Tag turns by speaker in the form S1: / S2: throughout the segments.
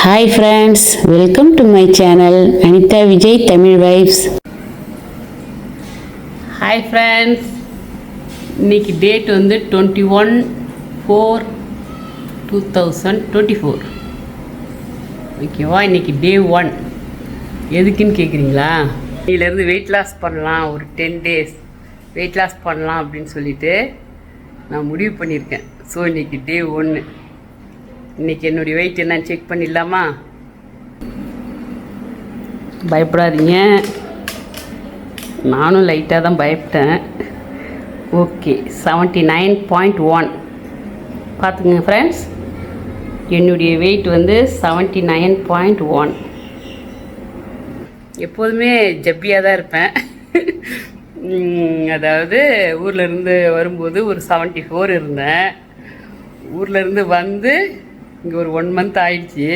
S1: Hi friends welcome to my channel Anitha Vijay Tamil vibes hi friends இன்னைக்கு date வந்து twenty one four two thousand twenty four ஓகேவா இன்னைக்கு day one எதுக்குன்னு கேட்குறீங்களா இதிலேருந்து weight loss பண்ணலாம் ஒரு டென் டேஸ் வெயிட் லாஸ் பண்ணலாம் அப்படின்னு சொல்லிட்டு நான் முடிவு பண்ணியிருக்கேன். ஸோ இன்னைக்கு டே ஒன்று இன்னைக்கு என்னுடைய வெயிட் என்னன்னு செக் பண்ணிடலாமா? பயப்படாதீங்க. நானும் லைட்டாக தான் பயப்பட்டேன். Okay seventy nine point one பார்த்துங்க ஃப்ரெண்ட்ஸ் என்னுடைய வெயிட் வந்து செவன்ட்டி நைன் பாயிண்ட் ஒன் எப்போதுமே ஜப்பியாக தான் இருப்பேன். அதாவது ஊர்ல இருந்து வரும்போது ஒரு செவன்ட்டி ஃபோர் இருந்தேன். ஊர்ல இருந்து வந்து இங்கே ஒரு ஒன் மந்த் ஆயிடுச்சு.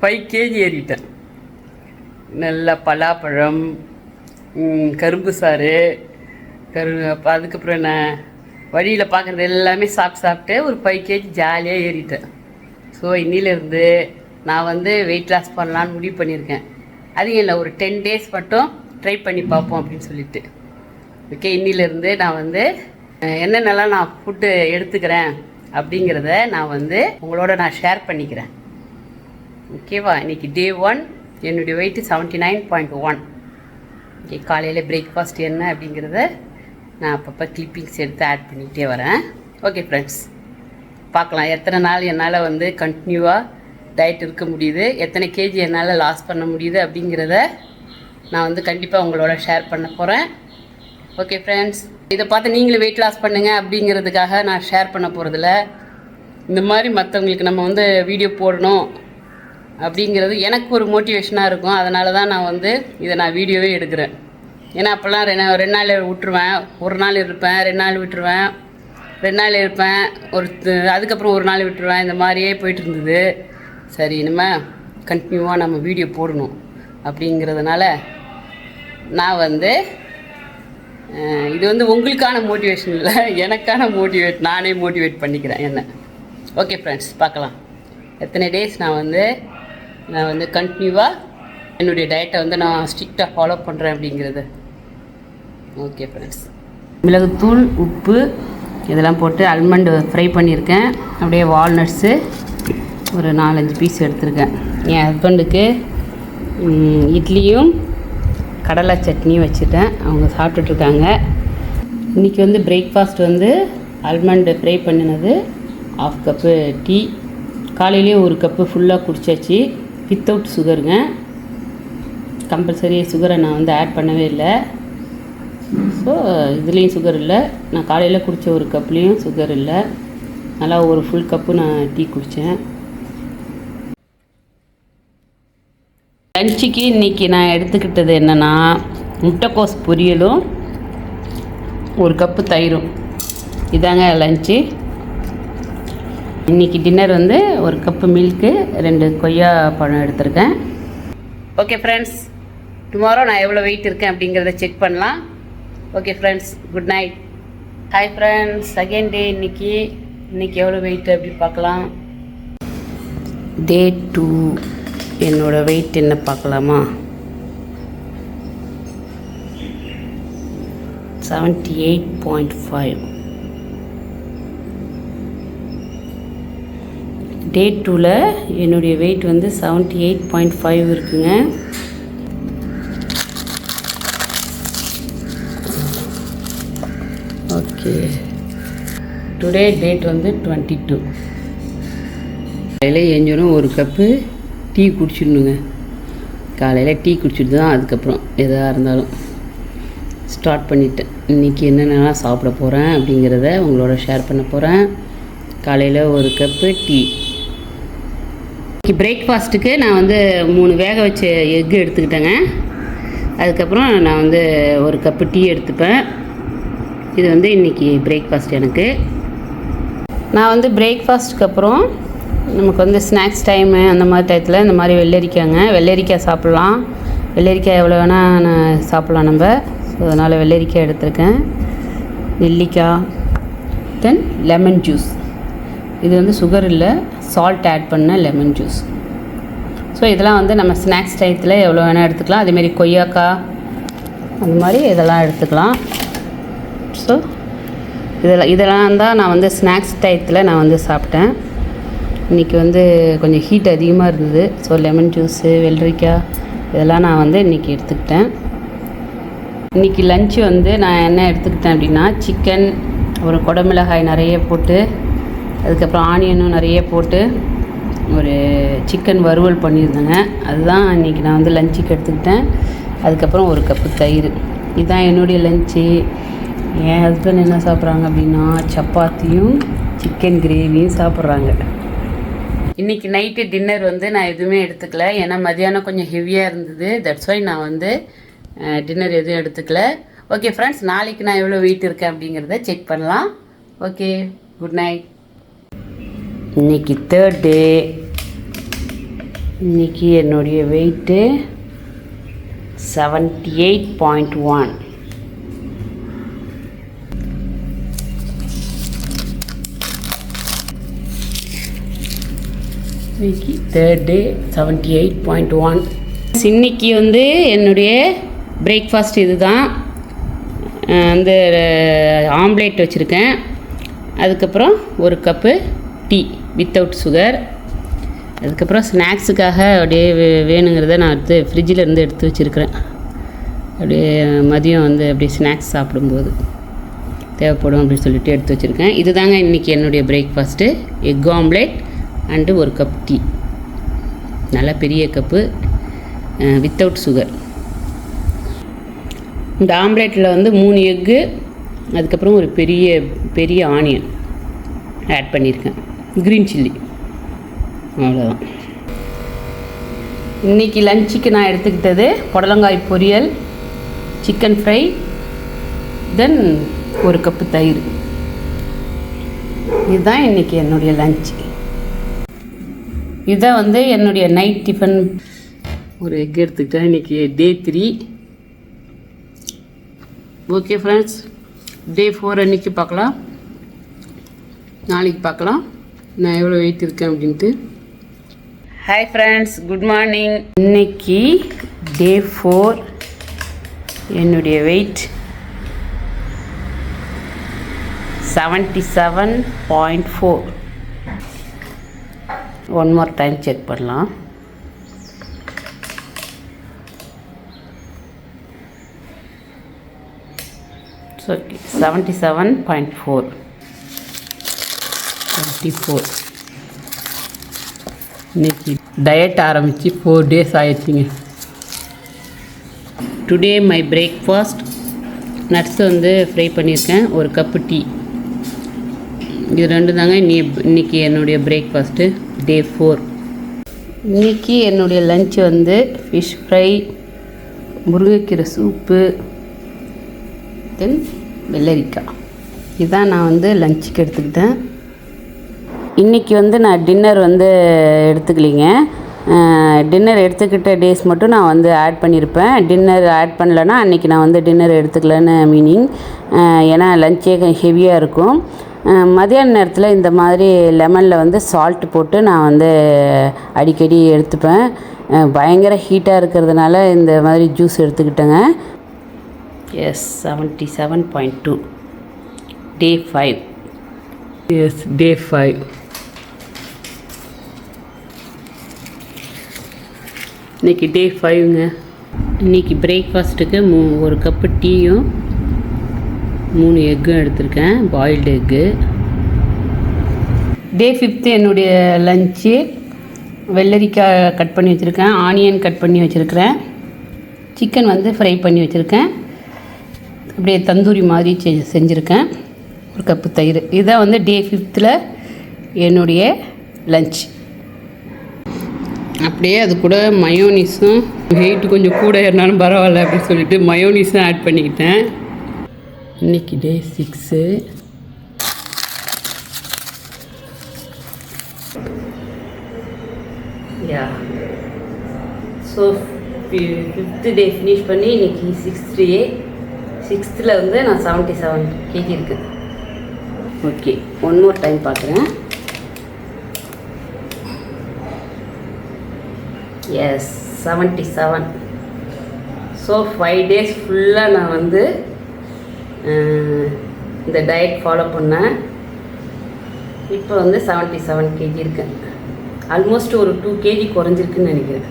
S1: ஃபைவ் கேஜி ஏறிட்டேன். நல்லா பலாப்பழம் கரும்பு சாறு கரு அதுக்கப்புறம் என்ன வழியில் பார்க்குறது எல்லாமே சாப்பிட்டு சாப்பிட்டு ஒரு ஃபைவ் கேஜி ஜாலியாக ஏறிட்டேன். ஸோ இன்னிலேருந்து நான் வந்து வெயிட் லாஸ் பண்ணலான்னு முடிவு பண்ணியிருக்கேன். அதிகம் இல்லை ஒரு டென் டேஸ் மட்டும் ட்ரை பண்ணி பார்ப்போம் அப்படின்னு சொல்லிட்டு. ஓகே இன்னிலேருந்து நான் வந்து என்னென்னலாம் நான் ஃபுட்டு எடுத்துக்கிறேன் அப்படிங்கிறத நான் வந்து உங்களோட நான் ஷேர் பண்ணிக்கிறேன். ஓகேவா இன்னைக்கு டே ஒன் என்னுடைய weight seventy nine point one okay காலையில் பிரேக்ஃபாஸ்ட் என்ன அப்படிங்கிறத நான் அப்பப்போ கிளிப்பிங்ஸ் எடுத்து ஆட் பண்ணிக்கிட்டே வரேன். ஓகே ஃப்ரெண்ட்ஸ் பார்க்கலாம். எத்தனை நாள் என்னால் வந்து கண்டினியூவாக டயட் இருக்க முடியுது? எத்தனை கேஜி என்னால் லாஸ் பண்ண முடியுது அப்படிங்கிறத நான் வந்து கண்டிப்பாக உங்களோட ஷேர் பண்ண போகிறேன் ஓகே ஃப்ரெண்ட்ஸ் இதை பார்த்து நீங்களும் வெயிட் லாஸ் பண்ணுங்கள் அப்படிங்கிறதுக்காக நான் ஷேர் பண்ண போகிறதில்ல இந்த மாதிரி மற்றவங்களுக்கு நம்ம வந்து வீடியோ போடணும் அப்படிங்கிறது எனக்கு ஒரு மோட்டிவேஷனாக இருக்கும். அதனால தான் நான் வந்து இதை நான் வீடியோவே எடுக்கிறேன். ஏன்னா அப்போல்லாம் ரெண்டு ரெண்டு நாள் விட்டுருவேன். ஒரு நாள் இருப்பேன் ரெண்டு நாள் விட்டுருவேன். ரெண்டு நாள் இருப்பேன். ஒரு அதுக்கப்புறம் ஒரு நாள் விட்டுருவேன். இந்த மாதிரியே போயிட்டு இருந்தது. சரி இனிமேல் கண்டினியூவாக நம்ம வீடியோ போடணும் அப்படிங்கிறதுனால நான் வந்து இது வந்து உங்களுக்கான மோட்டிவேஷன் இல்லை. எனக்கான மோட்டிவேட் நானே மோட்டிவேட் பண்ணிக்கிறேன் என்ன. ஓகே ஃப்ரெண்ட்ஸ் பார்க்கலாம். எத்தனை டேஸ் நான் வந்து நான் வந்து கண்டினியூவாக என்னுடைய டயட்டை வந்து நான் ஸ்ட்ரிக்டாக ஃபாலோ பண்ணுறேன் அப்படிங்கிறது. ஓகே ஃப்ரெண்ட்ஸ் மிளகுத்தூள் உப்பு இதெல்லாம் போட்டு அல்மண்டு ஃப்ரை பண்ணியிருக்கேன். அப்படியே வால்நட்ஸு ஒரு நாலஞ்சு பீஸ் எடுத்திருக்கேன். என் ஹஸ்பண்டுக்கு இட்லியும் கடலை சட்னியும் வச்சுட்டேன். அவங்க சாப்பிட்டுட்ருக்காங்க. இன்றைக்கி வந்து பிரேக்ஃபாஸ்ட் வந்து ஆல்மண்டு ஃப்ரை பண்ணினது ஆஃப் கப்பு டீ காலையிலேயே ஒரு கப்பு ஃபுல்லாக குடிச்சாச்சு. வித்தவுட் சுகருங்க கம்பல்சரி சுகரை நான் வந்து ஆட் பண்ணவே இல்லை. ஸோ இதுலேயும் சுகர் இல்லை. நான் காலையில் குடித்த ஒரு கப்லேயும் சுகர் இல்லை. நல்லா ஒரு ஃபுல் கப்பு நான் டீ குடித்தேன் லஞ்சுக்கு இன்றைக்கி நான் எடுத்துக்கிட்டது என்னென்னா முட்டைக்கோஸ் பொரியலும் ஒரு கப்பு தயிரும். இதாங்க லஞ்சு. இன்றைக்கி டின்னர் வந்து ஒரு கப்பு மில்க்கு ரெண்டு கொய்யா பழம் எடுத்திருக்கேன். ஓகே ஃப்ரெண்ட்ஸ் டுமாரோ நான் எவ்வளோ வெயிட் இருக்கேன் அப்படிங்கிறத செக் பண்ணலாம். Okay friends good night hi friends second day இன்னைக்கு இன்னைக்கு எவ்வளோ வெயிட் அப்படி பார்க்கலாம். டே டூ என்னோட வெயிட் என்ன பார்க்கலாமா? Seventy eight point five day டூவில் என்னுடைய வெயிட் வந்து செவன்ட்டி எயிட் பாயிண்ட் ஃபைவ் இருக்குங்க. ஓகே டுடே டேட் வந்து டுவெண்ட்டி டூ காலையில் ஏஞ்சோனும் ஒரு கப்பு டீ குடிச்சிடணுங்க. காலையில் டீ குடிச்சிட்டு தான் அதுக்கப்புறம் எதாக இருந்தாலும் ஸ்டார்ட் பண்ணிட்டேன். இன்றைக்கி என்னென்னலாம் சாப்பிட போகிறேன் அப்படிங்கிறத உங்களோட ஷேர் பண்ண போகிறேன் காலையில் ஒரு கப்பு டீ இன்றைக்கி பிரேக்ஃபாஸ்ட்டுக்கு நான் வந்து மூணு வேக வச்ச எக்கு எடுத்துக்கிட்டேங்க. அதுக்கப்புறம் நான் வந்து ஒரு கப்பு டீ எடுத்துப்பேன். இது வந்து இன்றைக்கி பிரேக்ஃபாஸ்ட் எனக்கு. நான் வந்து பிரேக்ஃபாஸ்ட்டுக்கு அப்புறம் நமக்கு வந்து ஸ்நாக்ஸ் டைமு அந்த மாதிரி டயத்தில் இந்த மாதிரி வெள்ளரிக்காங்க. வெள்ளரிக்காய் சாப்பிட்லாம். வெள்ளரிக்காய் எவ்வளோ வேணால் நான் சாப்பிட்லாம் நம்ம. ஸோ அதனால் வெள்ளரிக்காய் எடுத்திருக்கேன். நெல்லிக்காய் தென் லெமன் ஜூஸ் இது வந்து சுகர் இல்லை சால்ட் ஆட் பண்ண லெமன் ஜூஸ் ஸோ இதெல்லாம் வந்து நம்ம ஸ்நாக்ஸ் டயத்தில் எவ்வளோ வேணால் எடுத்துக்கலாம். அதேமாரி கொய்யாக்காய் அந்த மாதிரி இதெல்லாம் எடுத்துக்கலாம். ஸோ இதெல்லாம் இதெல்லாம் தான் நான் வந்து ஸ்நாக்ஸ் டயத்தில் நான் வந்து சாப்பிட்டேன். இன்றைக்கி வந்து கொஞ்சம் ஹீட் அதிகமாக இருந்தது. ஸோ லெமன் ஜூஸு வெள்ளரிக்காய் இதெல்லாம் நான் வந்து இன்றைக்கி எடுத்துக்கிட்டேன். இன்றைக்கி லஞ்சு வந்து நான் என்ன எடுத்துக்கிட்டேன் அப்படின்னா சிக்கன் ஒரு குடமிளகாய் நிறைய போட்டு அதுக்கப்புறம் ஆனியனும் நிறைய போட்டு ஒரு சிக்கன் வறுவல் பண்ணியிருந்தேங்க. அதுதான் இன்றைக்கி நான் வந்து லஞ்சுக்கு எடுத்துக்கிட்டேன். அதுக்கப்புறம் ஒரு கப்பு தயிர். இதுதான் என்னுடைய லஞ்சு என் ஹஸ்பண்ட் என்ன சாப்பிட்றாங்க அப்படின்னா சப்பாத்தியும் சிக்கன் கிரேவியும் சாப்பிட்றாங்க. இன்றைக்கி நைட்டு டின்னர் வந்து நான் எதுவுமே எடுத்துக்கல. ஏன்னா மதியானம் கொஞ்சம் ஹெவியாக இருந்தது. தட்ஸ் ஒய் நான் வந்து டின்னர் எதுவும் எடுத்துக்கல. ஓகே ஃப்ரெண்ட்ஸ் நாளைக்கு நான் எவ்வளோ வெயிட் இருக்கேன் அப்படிங்கிறத செக் பண்ணலாம். ஓகே குட் நைட் இன்னைக்கு தேர்ட் டே இன்னைக்கு என்னுடைய weight seventy eight point one இன்னைக்கு third day seventy eight point one இன்னைக்கு வந்து என்னுடைய பிரேக்ஃபாஸ்ட் இதுதான். தான் வந்து ஆம்லேட் வச்சுருக்கேன். அதுக்கப்புறம் ஒரு கப்பு டீ வித்தவுட் சுகர் அதுக்கப்புறம் ஸ்நாக்ஸுக்காக அப்படியே வே- வேணுங்கிறத நான் எடுத்து ஃப்ரிட்ஜில் இருந்து எடுத்து வச்சுருக்கிறேன். அப்படியே மதியம் வந்து அப்படியே ஸ்நாக்ஸ் சாப்பிடும்போது தேவைப்படும் அப்படின்னு சொல்லிட்டு எடுத்து வச்சுருக்கேன். இதுதாங்க இன்றைக்கி என்னுடைய பிரேக்ஃபாஸ்ட்டு எக் ஆம்லேட் அண்டு ஒரு கப் டீ நல்ல பெரிய கப்பு வித்தவுட் சுகர் இந்த ஆம்லேட்டில் வந்து மூணு எக்கு அதுக்கப்புறம் ஒரு பெரிய பெரிய ஆனியன் ஆட் பண்ணியிருக்கேன் க்ரீன் சில்லி அவ்வளோதான் இன்றைக்கி லஞ்சுக்கு நான் எடுத்துக்கிட்டது புடலங்காய் பொரியல் சிக்கன் ஃப்ரை தென் ஒரு கப்பு தயிர். இதுதான் இன்றைக்கி என்னுடைய லஞ்ச் இதை வந்து என்னுடைய நைட் டிஃபன் ஒரு எக் எடுத்துக்கிட்டேன். இன்றைக்கி day three okay friends day four அன்றைக்கி பார்க்கலாம். நாளைக்கு பார்க்கலாம். நான் எவ்வளோ வெயிட் இருக்கேன் அப்படின்ட்டு. ஹாய் ஃப்ரெண்ட்ஸ் குட் மார்னிங் இன்னைக்கு டே ஃபோர் என்னுடைய weight seventy seven point four one more time check பண்ணலாம். So seventy seven point four twenty four இன்னைக்கு டயட் ஆரம்பித்து ஃபோர் டேஸ் ஆயிடுச்சிங்க. டுடே மை பிரேக்ஃபாஸ்ட் நட்ஸ் வந்து ஃப்ரை பண்ணியிருக்கேன். ஒரு கப்பு டீ இது ரெண்டு தாங்க. இன்னி இன்றைக்கி என்னுடைய பிரேக்ஃபாஸ்ட்டு டே ஃபோர் இன்னைக்கு என்னுடைய லஞ்ச் வந்து ஃபிஷ் ஃப்ரை முருங்கைக்கீரை சூப்பு தென் வெள்ளரிக்காய் இதுதான் நான் வந்து லஞ்சுக்கு எடுத்துக்கிட்டேன். இன்றைக்கி வந்து நான் டின்னர் வந்து எடுத்துக்கலிங்க. டின்னர் எடுத்துக்கிட்ட டேஸ் மட்டும் நான் வந்து ஆட் பண்ணியிருப்பேன். டின்னர் ஆட் பண்ணலன்னா அன்றைக்கி நான் வந்து டின்னர் எடுத்துக்கலன்னு மீனிங் ஏன்னா லஞ்சே ஹெவியாக இருக்கும். மதியான நேரத்தில் இந்த மாதிரி லெமனில் வந்து சால்ட் போட்டு நான் வந்து அடிக்கடி எடுத்துப்பேன். பயங்கர ஹீட்டாக இருக்கிறதுனால இந்த மாதிரி juice எடுத்துக்கிட்டேங்க. Yes seventy seven point two day five yes day five இன்னைக்கு டே ஃபைவ்ங்க இன்னைக்கு பிரேக்ஃபாஸ்ட்டுக்கு மூ ஒரு கப்பு டீயும் மூணு எக்கும் எடுத்திருக்கேன் பாயில்டு எக்கு டே ஃபிஃப்த்து என்னுடைய லஞ்சு வெள்ளரிக்காய் கட் பண்ணி வச்சுருக்கேன் ஆனியன் கட் பண்ணி வச்சுருக்கிறேன். சிக்கன் வந்து ஃப்ரை பண்ணி வச்சுருக்கேன். அப்படியே தந்தூரி மாதிரி செ செஞ்சுருக்கேன். ஒரு கப்பு தயிர். இதுதான் வந்து டே ஃபிஃப்த்தில் என்னுடைய லஞ்ச் அப்படியே அது கூட மயோனிஸும் வெயிட் கொஞ்சம் கூட ஏறினாலும் பரவாயில்ல அப்படின்னு சொல்லிட்டு மயோனிஸும் ஆட் பண்ணிக்கிட்டேன். இன்னைக்கு day six yeah so fifth day finish பண்ணி இன்னைக்கு சிக்ஸ் டே சிக்ஸ்த்தில் வந்து நான் செவன்ட்டி செவன் கேஜி இருக்குது ஓகே ஒன் மோர் டைம் பார்க்குறேன் yes seventy seven so five days ஃபுல்லாக நான் வந்து இந்த டயட் ஃபாலோ பண்ணேன் இப்போ வந்து செவன்ட்டி செவன் கேஜி இருக்கேன் ஆல்மோஸ்ட் ஒரு டூ கேஜி குறைஞ்சிருக்குன்னு நினைக்கிறேன்.